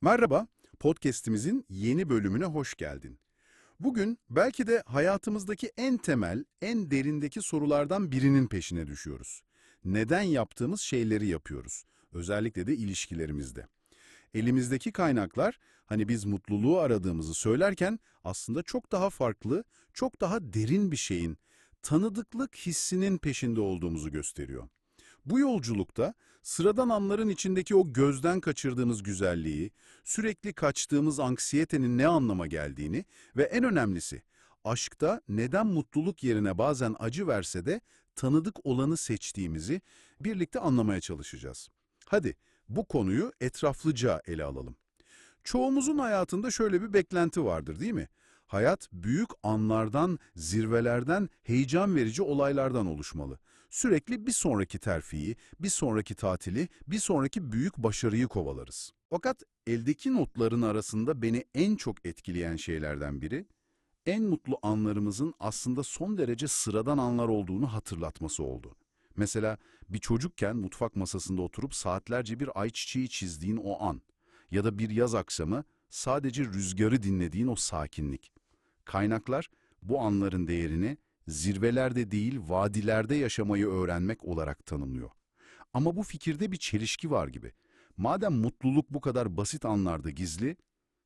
Merhaba, podcast'imizin yeni bölümüne hoş geldin. Bugün belki de hayatımızdaki en temel, en derindeki sorulardan birinin peşine düşüyoruz. Neden yaptığımız şeyleri yapıyoruz? Özellikle de ilişkilerimizde. Elimizdeki kaynaklar, hani biz mutluluğu aradığımızı söylerken aslında çok daha farklı, çok daha derin bir şeyin, tanıdıklık hissinin peşinde olduğumuzu gösteriyor. Bu yolculukta sıradan anların içindeki o gözden kaçırdığımız güzelliği, sürekli kaçtığımız anksiyetenin ne anlama geldiğini ve en önemlisi aşkta neden mutluluk yerine bazen acı verse de tanıdık olanı seçtiğimizi birlikte anlamaya çalışacağız. Hadi bu konuyu etraflıca ele alalım. Çoğumuzun hayatında şöyle bir beklenti vardır değil mi? Hayat büyük anlardan, zirvelerden, heyecan verici olaylardan oluşmalı. Sürekli bir sonraki terfiyi, bir sonraki tatili, bir sonraki büyük başarıyı kovalarız. Fakat eldeki notların arasında beni en çok etkileyen şeylerden biri, en mutlu anlarımızın aslında son derece sıradan anlar olduğunu hatırlatması oldu. Mesela bir çocukken mutfak masasında oturup saatlerce bir ayçiçeği çizdiğin o an ya da bir yaz akşamı sadece rüzgarı dinlediğin o sakinlik. Kaynaklar bu anların değerini zirvelerde değil vadilerde yaşamayı öğrenmek olarak tanımlıyor. Ama bu fikirde bir çelişki var gibi. Madem mutluluk bu kadar basit anlarda gizli,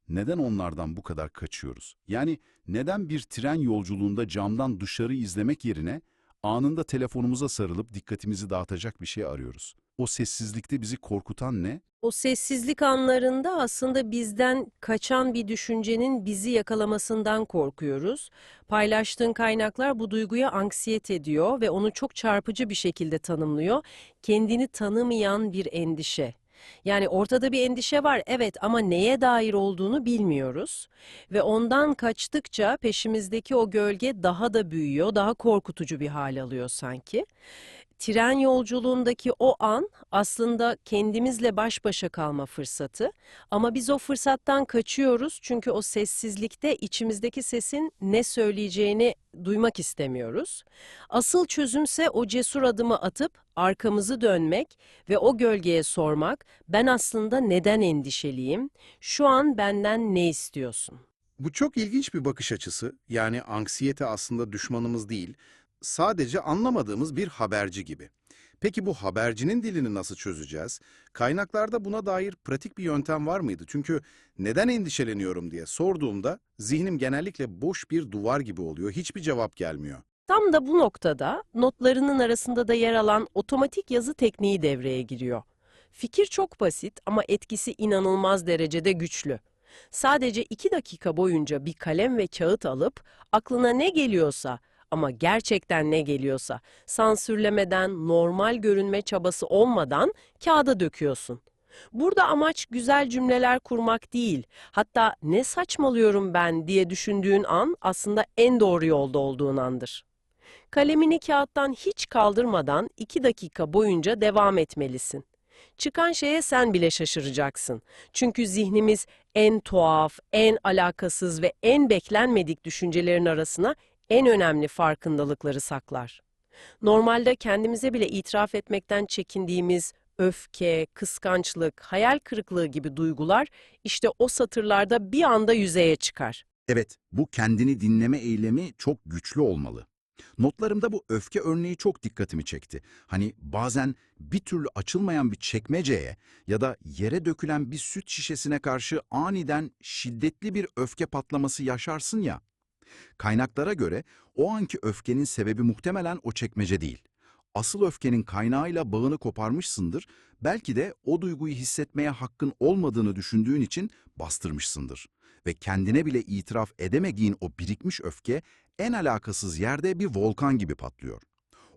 neden onlardan bu kadar kaçıyoruz? Yani neden bir tren yolculuğunda camdan dışarı izlemek yerine anında telefonumuza sarılıp dikkatimizi dağıtacak bir şey arıyoruz? O sessizlikte bizi korkutan ne? O sessizlik anlarında aslında bizden kaçan bir düşüncenin bizi yakalamasından korkuyoruz. Paylaştığın kaynaklar bu duyguya anksiyet ediyor ve onu çok çarpıcı bir şekilde tanımlıyor. Kendini tanımayan bir endişe. Yani ortada bir endişe var evet ama neye dair olduğunu bilmiyoruz. Ve ondan kaçtıkça peşimizdeki o gölge daha da büyüyor, daha korkutucu bir hal alıyor sanki. Tren yolculuğundaki o an aslında kendimizle baş başa kalma fırsatı ama biz o fırsattan kaçıyoruz çünkü o sessizlikte içimizdeki sesin ne söyleyeceğini duymak istemiyoruz. Asıl çözümse o cesur adımı atıp arkamızı dönmek ve o gölgeye sormak ben aslında neden endişeliyim? Şu an benden ne istiyorsun? Bu çok ilginç bir bakış açısı. Yani anksiyete aslında düşmanımız değil, sadece anlamadığımız bir haberci gibi. Peki bu habercinin dilini nasıl çözeceğiz? Kaynaklarda buna dair pratik bir yöntem var mıydı? Çünkü neden endişeleniyorum diye sorduğumda zihnim genellikle boş bir duvar gibi oluyor. Hiçbir cevap gelmiyor. Tam da bu noktada notlarının arasında da yer alan otomatik yazı tekniği devreye giriyor. Fikir çok basit ama etkisi inanılmaz derecede güçlü. Sadece iki dakika boyunca bir kalem ve kağıt alıp aklına ne geliyorsa ama gerçekten ne geliyorsa sansürlemeden, normal görünme çabası olmadan kağıda döküyorsun. Burada amaç güzel cümleler kurmak değil, hatta ne saçmalıyorum ben diye düşündüğün an aslında en doğru yolda olduğun andır. Kalemini kağıttan hiç kaldırmadan iki dakika boyunca devam etmelisin. Çıkan şeye sen bile şaşıracaksın. Çünkü zihnimiz en tuhaf, en alakasız ve en beklenmedik düşüncelerin arasına en önemli farkındalıkları saklar. Normalde kendimize bile itiraf etmekten çekindiğimiz öfke, kıskançlık, hayal kırıklığı gibi duygular işte o satırlarda bir anda yüzeye çıkar. Evet, bu kendini dinleme eylemi çok güçlü olmalı. Notlarımda bu öfke örneği çok dikkatimi çekti. Hani bazen bir türlü açılmayan bir çekmeceye ya da yere dökülen bir süt şişesine karşı aniden şiddetli bir öfke patlaması yaşarsın ya. Kaynaklara göre o anki öfkenin sebebi muhtemelen o çekmece değil. Asıl öfkenin kaynağıyla bağını koparmışsındır, belki de o duyguyu hissetmeye hakkın olmadığını düşündüğün için bastırmışsındır. Ve kendine bile itiraf edemediğin o birikmiş öfke en alakasız yerde bir volkan gibi patlıyor.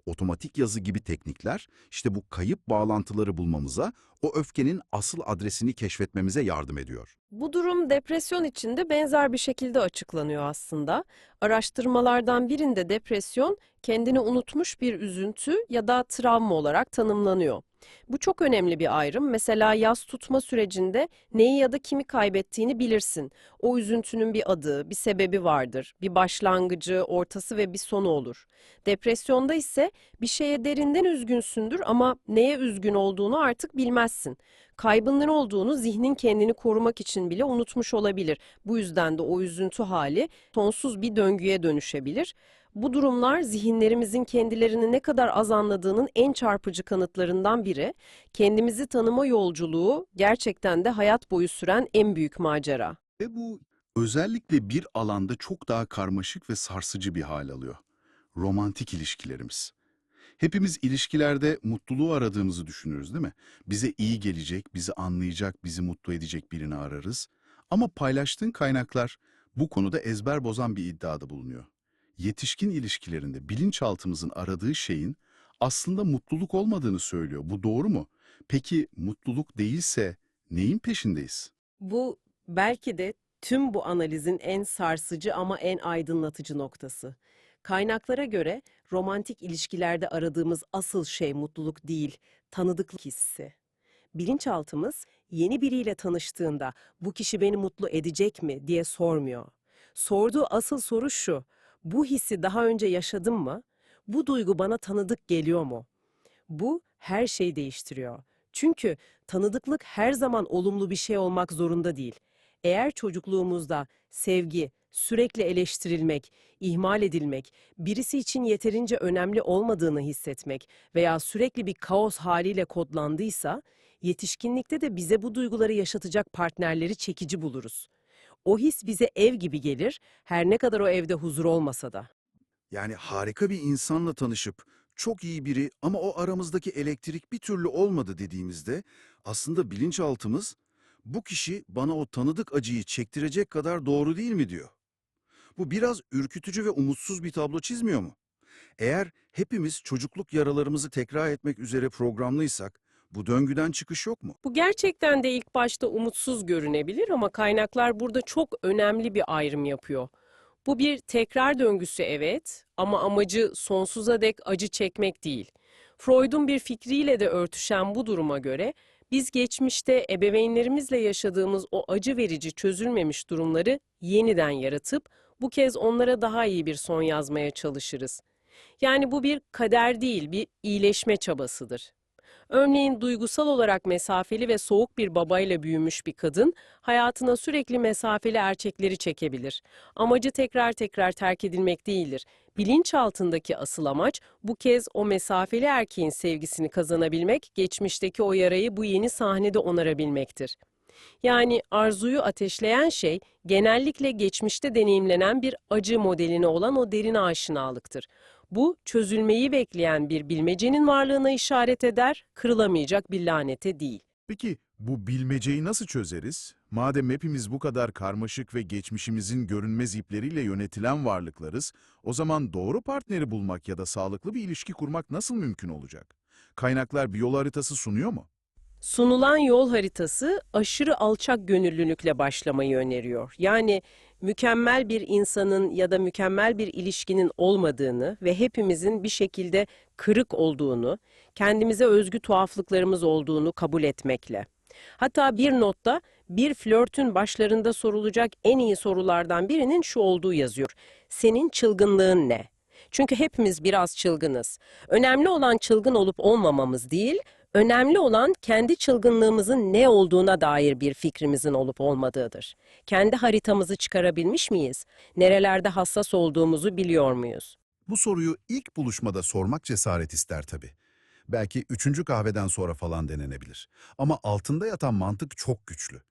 Otomatik yazı gibi teknikler işte bu kayıp bağlantıları bulmamıza, o öfkenin asıl adresini keşfetmemize yardım ediyor. Bu durum depresyon için de benzer bir şekilde açıklanıyor aslında. Araştırmalardan birinde depresyon kendini unutmuş bir üzüntü ya da travma olarak tanımlanıyor. Bu çok önemli bir ayrım. Mesela yaz tutma sürecinde neyi ya da kimi kaybettiğini bilirsin. O üzüntünün bir adı, bir sebebi vardır. Bir başlangıcı, ortası ve bir sonu olur. Depresyonda ise bir şeye derinden üzgünsündür ama neye üzgün olduğunu artık bilmezsin. Kaybın ne olduğunu zihnin kendini korumak için bile unutmuş olabilir. Bu yüzden de o üzüntü hali sonsuz bir döngüye dönüşebilir. Bu durumlar zihinlerimizin kendilerini ne kadar az anladığının en çarpıcı kanıtlarından biri. Kendimizi tanıma yolculuğu gerçekten de hayat boyu süren en büyük macera. Ve bu özellikle bir alanda çok daha karmaşık ve sarsıcı bir hal alıyor. Romantik ilişkilerimiz. Hepimiz ilişkilerde mutluluğu aradığımızı düşünürüz değil mi? Bize iyi gelecek, bizi anlayacak, bizi mutlu edecek birini ararız. Ama paylaştığın kaynaklar bu konuda ezber bozan bir iddiada bulunuyor. Yetişkin ilişkilerinde bilinçaltımızın aradığı şeyin aslında mutluluk olmadığını söylüyor. Bu doğru mu? Peki mutluluk değilse neyin peşindeyiz? Bu belki de tüm bu analizin en sarsıcı ama en aydınlatıcı noktası. Kaynaklara göre romantik ilişkilerde aradığımız asıl şey mutluluk değil, tanıdıklık hissi. Bilinçaltımız yeni biriyle tanıştığında bu kişi beni mutlu edecek mi diye sormuyor. Sorduğu asıl soru şu, bu hissi daha önce yaşadım mı? Bu duygu bana tanıdık geliyor mu? Bu her şeyi değiştiriyor. Çünkü tanıdıklık her zaman olumlu bir şey olmak zorunda değil. Eğer çocukluğumuzda sevgi, sürekli eleştirilmek, ihmal edilmek, birisi için yeterince önemli olmadığını hissetmek veya sürekli bir kaos haliyle kodlandıysa, yetişkinlikte de bize bu duyguları yaşatacak partnerleri çekici buluruz. O his bize ev gibi gelir, her ne kadar o evde huzur olmasa da. Yani harika bir insanla tanışıp çok iyi biri ama o aramızdaki elektrik bir türlü olmadı dediğimizde aslında bilinçaltımız bu kişi bana o tanıdık acıyı çektirecek kadar doğru değil mi diyor. Bu biraz ürkütücü ve umutsuz bir tablo çizmiyor mu? Eğer hepimiz çocukluk yaralarımızı tekrar etmek üzere programlıysak bu döngüden çıkış yok mu? Bu gerçekten de ilk başta umutsuz görünebilir ama kaynaklar burada çok önemli bir ayrım yapıyor. Bu bir tekrar döngüsü evet ama amacı sonsuza dek acı çekmek değil. Freud'un bir fikriyle de örtüşen bu duruma göre biz geçmişte ebeveynlerimizle yaşadığımız o acı verici çözülmemiş durumları yeniden yaratıp bu kez onlara daha iyi bir son yazmaya çalışırız. Yani bu bir kader değil, bir iyileşme çabasıdır. Örneğin duygusal olarak mesafeli ve soğuk bir babayla büyümüş bir kadın hayatına sürekli mesafeli erkekleri çekebilir. Amacı tekrar tekrar terk edilmek değildir. Bilinçaltındaki asıl amaç bu kez o mesafeli erkeğin sevgisini kazanabilmek, geçmişteki o yarayı bu yeni sahnede onarabilmektir. Yani arzuyu ateşleyen şey genellikle geçmişte deneyimlenen bir acı modeline olan o derin aşinalıktır. Bu çözülmeyi bekleyen bir bilmecenin varlığına işaret eder, kırılamayacak bir lanete değil. Peki bu bilmeceyi nasıl çözeriz? Madem hepimiz bu kadar karmaşık ve geçmişimizin görünmez ipleriyle yönetilen varlıklarız, o zaman doğru partneri bulmak ya da sağlıklı bir ilişki kurmak nasıl mümkün olacak? Kaynaklar bir yol haritası sunuyor mu? Sunulan yol haritası aşırı alçak gönüllülükle başlamayı öneriyor. Yani mükemmel bir insanın ya da mükemmel bir ilişkinin olmadığını ve hepimizin bir şekilde kırık olduğunu, kendimize özgü tuhaflıklarımız olduğunu kabul etmekle. Hatta bir notta bir flörtün başlarında sorulacak en iyi sorulardan birinin şu olduğu yazıyor. Senin çılgınlığın ne? Çünkü hepimiz biraz çılgınız. Önemli olan çılgın olup olmamamız değil, önemli olan kendi çılgınlığımızın ne olduğuna dair bir fikrimizin olup olmadığıdır. Kendi haritamızı çıkarabilmiş miyiz? Nerelerde hassas olduğumuzu biliyor muyuz? Bu soruyu ilk buluşmada sormak cesaret ister tabii. Belki üçüncü kahveden sonra falan denenebilir. Ama altında yatan mantık çok güçlü.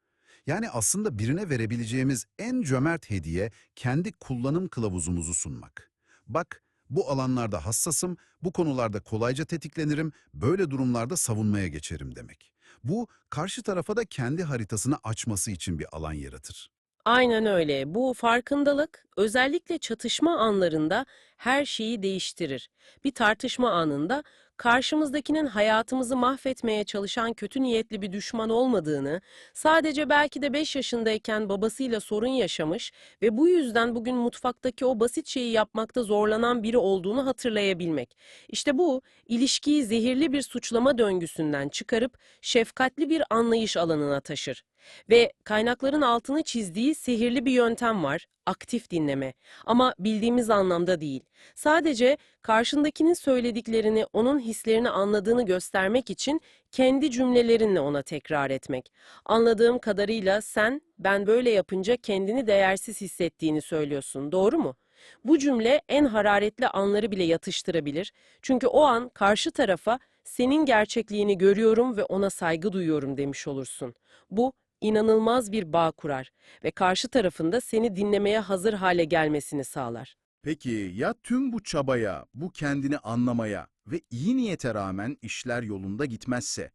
Yani aslında birine verebileceğimiz en cömert hediye kendi kullanım kılavuzumuzu sunmak. Bak, bu alanlarda hassasım, bu konularda kolayca tetiklenirim, böyle durumlarda savunmaya geçerim demek. Bu, karşı tarafa da kendi haritasını açması için bir alan yaratır. Aynen öyle. Bu farkındalık özellikle çatışma anlarında her şeyi değiştirir. Bir tartışma anında karşımızdakinin hayatımızı mahvetmeye çalışan kötü niyetli bir düşman olmadığını, sadece belki de 5 yaşındayken babasıyla sorun yaşamış ve bu yüzden bugün mutfaktaki o basit şeyi yapmakta zorlanan biri olduğunu hatırlayabilmek. İşte bu, ilişkiyi zehirli bir suçlama döngüsünden çıkarıp şefkatli bir anlayış alanına taşır. Ve kaynakların altını çizdiği sihirli bir yöntem var, aktif dinleme. Ama bildiğimiz anlamda değil. Sadece karşındakinin söylediklerini, onun hislerini anladığını göstermek için kendi cümlelerinle ona tekrar etmek. Anladığım kadarıyla sen, ben böyle yapınca kendini değersiz hissettiğini söylüyorsun, doğru mu? Bu cümle en hararetli anları bile yatıştırabilir. Çünkü o an karşı tarafa senin gerçekliğini görüyorum ve ona saygı duyuyorum demiş olursun. Bu inanılmaz bir bağ kurar ve karşı tarafında seni dinlemeye hazır hale gelmesini sağlar. Peki ya tüm bu çabaya, bu kendini anlamaya ve iyi niyete rağmen işler yolunda gitmezse?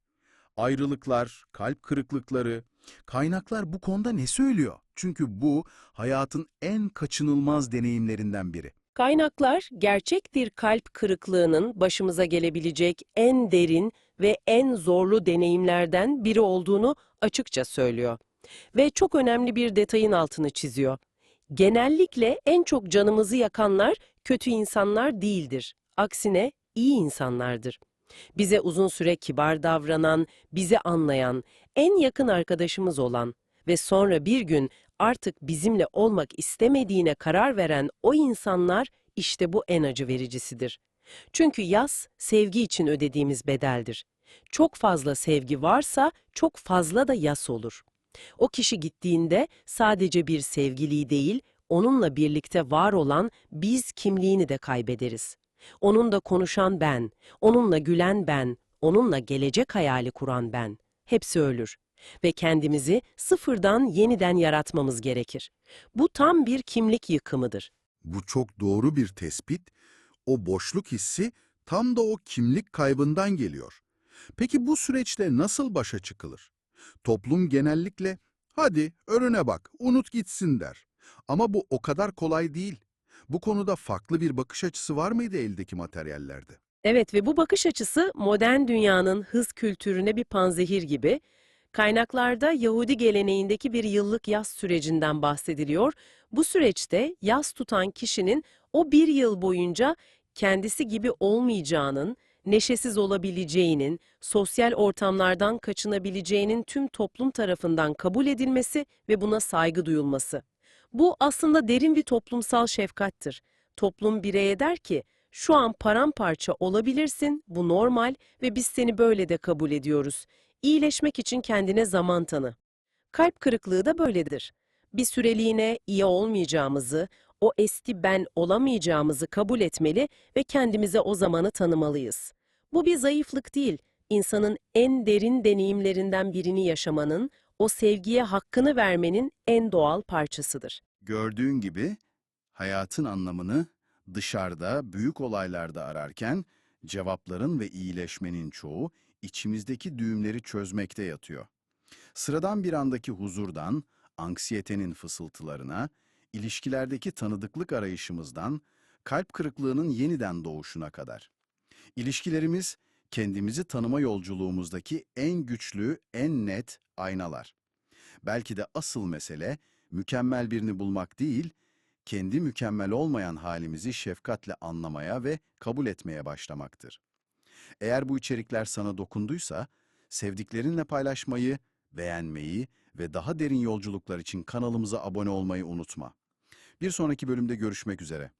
Ayrılıklar, kalp kırıklıkları, kaynaklar bu konuda ne söylüyor? Çünkü bu hayatın en kaçınılmaz deneyimlerinden biri. Kaynaklar gerçek bir kalp kırıklığının başımıza gelebilecek en derin ve en zorlu deneyimlerden biri olduğunu açıkça söylüyor. Ve çok önemli bir detayın altını çiziyor. Genellikle en çok canımızı yakanlar kötü insanlar değildir. Aksine iyi insanlardır. Bize uzun süre kibar davranan, bizi anlayan, en yakın arkadaşımız olan ve sonra bir gün artık bizimle olmak istemediğine karar veren o insanlar işte bu en acı vericisidir. Çünkü yas sevgi için ödediğimiz bedeldir. Çok fazla sevgi varsa çok fazla da yas olur. O kişi gittiğinde sadece bir sevgiliyi değil, onunla birlikte var olan biz kimliğini de kaybederiz. Onunla konuşan ben, onunla gülen ben, onunla gelecek hayali kuran ben. Hepsi ölür ve kendimizi sıfırdan yeniden yaratmamız gerekir. Bu tam bir kimlik yıkımıdır. Bu çok doğru bir tespit. O boşluk hissi tam da o kimlik kaybından geliyor. Peki bu süreçte nasıl başa çıkılır? Toplum genellikle hadi önüne bak, unut gitsin der. Ama bu o kadar kolay değil. Bu konuda farklı bir bakış açısı var mıydı eldeki materyallerde? Evet ve bu bakış açısı modern dünyanın hız kültürüne bir panzehir gibi. Kaynaklarda Yahudi geleneğindeki bir yıllık yaz sürecinden bahsediliyor. Bu süreçte yaz tutan kişinin o bir yıl boyunca kendisi gibi olmayacağının, neşesiz olabileceğinin, sosyal ortamlardan kaçınabileceğinin tüm toplum tarafından kabul edilmesi ve buna saygı duyulması. Bu aslında derin bir toplumsal şefkattir. Toplum bireye der ki, şu an paramparça olabilirsin, bu normal ve biz seni böyle de kabul ediyoruz. İyileşmek için kendine zaman tanı. Kalp kırıklığı da böyledir. Bir süreliğine iyi olmayacağımızı, o eski ben olamayacağımızı kabul etmeli ve kendimize o zamanı tanımalıyız. Bu bir zayıflık değil, insanın en derin deneyimlerinden birini yaşamanın, o sevgiye hakkını vermenin en doğal parçasıdır. Gördüğün gibi hayatın anlamını dışarıda, büyük olaylarda ararken cevapların ve iyileşmenin çoğu içimizdeki düğümleri çözmekte yatıyor. Sıradan bir andaki huzurdan, anksiyetenin fısıltılarına, ilişkilerdeki tanıdıklık arayışımızdan, kalp kırıklığının yeniden doğuşuna kadar. İlişkilerimiz, kendimizi tanıma yolculuğumuzdaki en güçlü, en net aynalar. Belki de asıl mesele, mükemmel birini bulmak değil, kendi mükemmel olmayan halimizi şefkatle anlamaya ve kabul etmeye başlamaktır. Eğer bu içerikler sana dokunduysa, sevdiklerinle paylaşmayı, beğenmeyi ve daha derin yolculuklar için kanalımıza abone olmayı unutma. Bir sonraki bölümde görüşmek üzere.